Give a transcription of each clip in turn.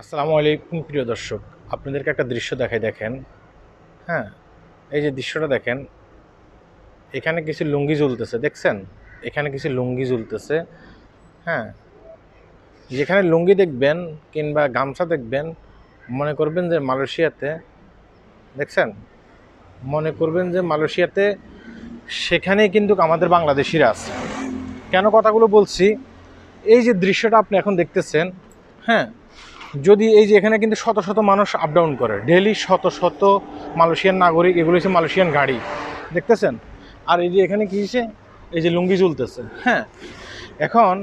আসসালামু আলাইকুম, প্রিয় দর্শক। আপনাদেরকে একটা দৃশ্য দেখাই, দেখেন। হ্যাঁ এই যে দৃশ্যটা দেখেন, এখানে কিছু লুঙ্গি ঝুলতেছে, দেখছেন? এখানে কিছু লুঙ্গি ঝুলতেছে হ্যাঁ। যেখানে লুঙ্গি দেখবেন কিংবা গামছা দেখবেন, মনে করবেন যে মালয়েশিয়াতে, দেখছেন? মনে করবেন যে মালয়েশিয়াতে, সেখানেই কিন্তু আমাদের বাংলাদেশিরা আছে। কেন কথাগুলো বলছি? এই যে দৃশ্যটা আপনি এখন দেখতেছেন হ্যাঁ যদি এই যে এখানে কিন্তু শত শত মানুষ আপ ডাউন করে ডেলি শত শত মালয়েশিয়ান নাগরিক, এগুলো হচ্ছে মালয়েশিয়ান গাড়ি, দেখতেছেন? আর এই যে এখানে কী হচ্ছে এই যে লুঙ্গি ঝুলতেছে হ্যাঁ? এখন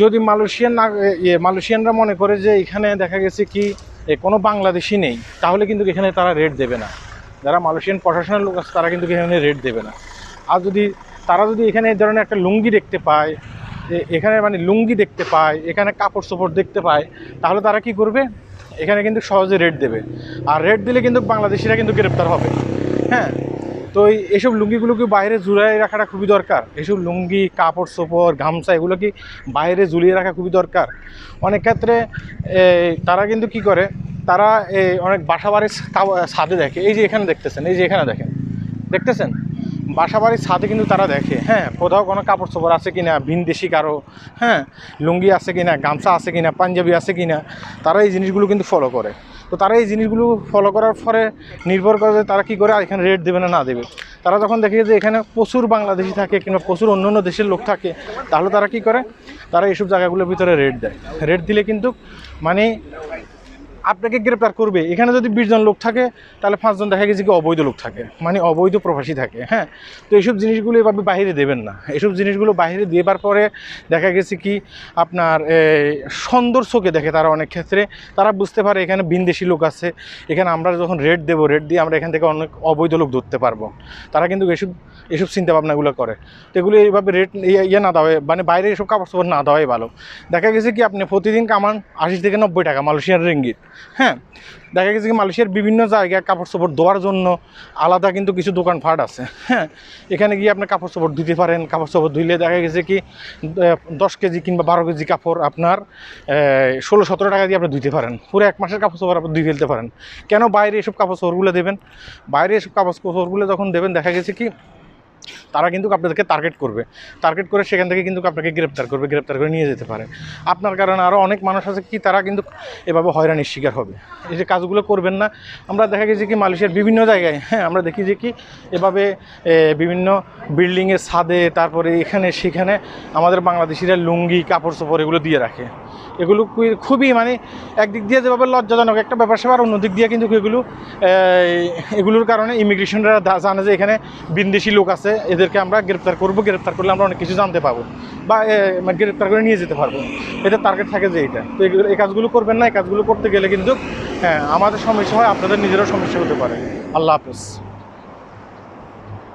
যদি মালয়েশিয়ান না ইয়ে মালয়েশিয়ানরা মনে করে যে এখানে দেখা গেছে কি কোনো বাংলাদেশি নেই, তাহলে কিন্তু এখানে তারা রেট দেবে না। যারা মালয়েশিয়ান প্রশাসনের লোক আছে, তারা কিন্তু এখানে রেট দেবে না। আর যদি, তারা যদি এখানে এই ধরনের একটা লুঙ্গি দেখতে পায় এখানে মানে লুঙ্গি দেখতে পায়, এখানে কাপড় চোপড় দেখতে পায়, তাহলে তারা কি করবে? এখানে কিন্তু সহজে রেট দেবে। আর রেট দিলে কিন্তু বাংলাদেশিরা কিন্তু গ্রেপ্তার হবে। হ্যাঁ? তো এই এইসব লুঙ্গিগুলোকে বাইরে ঝুলাই রাখাটা খুবই দরকার? এইসব লুঙ্গি, কাপড় চোপড়, গামছা, এগুলো কি বাইরে ঝুলিয়ে রাখা খুবই দরকার? অনেক ক্ষেত্রে তারা কিন্তু কি করে? তারা অনেক বাসা বাড়ির ছাদে দেখে। এই যে এখানে দেখতেছেন, এই যে এখানে দেখেন। দেখতেছেন? বাসা বাড়ির ছাদে কিন্তু তারা দেখে হ্যাঁ কোথাও কোনো কাপড় চোপড় আছে কি কিনা, ভিনদেশি কারও হ্যাঁ লুঙ্গি আছে কিনা, গামছা আছে কিনা, পাঞ্জাবি আছে কিনা, তারা এই জিনিসগুলো কিন্তু ফলো করে। তো তারা এই জিনিসগুলো ফলো করার পরে নির্ভর করে যে তারা কী করে এখানে রেট দেবে না না দেবে। তারা যখন দেখে যে এখানে প্রচুর বাংলাদেশি থাকে কিংবা প্রচুর অন্য অন্য দেশের লোক থাকে, তাহলে তারা কি করে? তারা এইসব জায়গাগুলোর ভিতরে রেট দেয়। রেট দিলে কিন্তু মানে আপনাকে গ্রেপ্তার করবে। এখানে যদি বিশ জন লোক থাকে, তাহলে পাঁচজন দেখা গেছে কি অবৈধ লোক থাকে। মানে অবৈধ প্রবাসী থাকে হ্যাঁ? তো এইসব জিনিসগুলো এভাবে বাইরে দেবেন না। এইসব জিনিসগুলো বাইরে দেবার পরে দেখা গেছে কি, আপনার সুন্দর চোখে দেখে তারা অনেক ক্ষেত্রে। তারা বুঝতে পারে এখানে বিনদেশি লোক আছে। এখানে আমরা যখন রেট দেবো রেট দিয়ে আমরা এখান থেকে অনেক অবৈধ লোক ধরতে পারব। তারা কিন্তু এসব এসব চিন্তা ভাবনাগুলো করে। তো এগুলো এইভাবে রেট ইয়ে না দেওয়া মানে বাইরে এসব কাপড় চোপড় না দেওয়াই ভালো। দেখা গেছে কি, আপনি প্রতিদিন কামান আশি থেকে নব্বই টাকা মালয়েশিয়ার রিঙ্গিত। হ্যাঁ দেখা গেছে কি মালয়েশিয়ার বিভিন্ন জায়গায় কাপড় চোপড় ধোয়ার জন্য আলাদা কিন্তু কিছু দোকান ফাট আছে। হ্যাঁ এখানে গিয়ে আপনি কাপড় চোপড় ধুতে পারেন, কাপড় চোপড় ধুইলে দেখা গেছে কি দশ কেজি কিংবা বারো কেজি কাপড় আপনার ষোলো সতেরো টাকা দিয়ে আপনি ধুতে পারেন। পুরো এক মাসের কাপড় চোপড় আপনি ধুয়ে ফেলতে পারেন। কেন বাইরে এসব কাপড় চোপড়গুলো দেবেন? বাইরে এসব কাপড় চোপড়গুলো যখন দেবেন, দেখা গেছে কি তারা কিন্তু আপনাদেরকে টার্গেট করবে। টার্গেট করে সেখান থেকে কিন্তু আপনাকে গ্রেপ্তার করবে, গ্রেপ্তার করে নিয়ে যেতে পারে। আপনার কারণে আরও অনেক মানুষ আছে কি তারা কিন্তু এভাবে হয়রানির শিকার হবে। এই যে কাজগুলো করবেন না, আমরা দেখা গেছি কি মালয়েশিয়ার বিভিন্ন জায়গায় হ্যাঁ আমরা দেখি যে কি এভাবে বিভিন্ন বিল্ডিংয়ের ছাদে, তারপরে এখানে, সেখানে আমাদের বাংলাদেশিরা লুঙ্গি, কাপড় চোপড় এগুলো দিয়ে রাখে। এগুলো খুবই- মানে একদিক দিয়ে যেভাবে লজ্জাজনক, একটা ব্যাপার সেবার অন্য দিক দিয়ে কিন্তু এগুলো এগুলোর কারণে ইমিগ্রেশনরা জানে যে এখানে বিন্দেশি লোক আছে এদেরকে আমরা গ্রেপ্তার করব, গ্রেপ্তার করলে আমরা অনেক কিছু জানতে পাবো বা মানে গ্রেপ্তার করে নিয়ে যেতে পারব। এটা টার্গেট থাকে যে এইটা তো এই কাজগুলো করবেন না, এই কাজগুলো করতে গেলে কিন্তু হ্যাঁ আমাদের সমস্যা হয়, আপনাদের নিজেরও সমস্যা হতে পারে। আল্লাহ হাফেজ।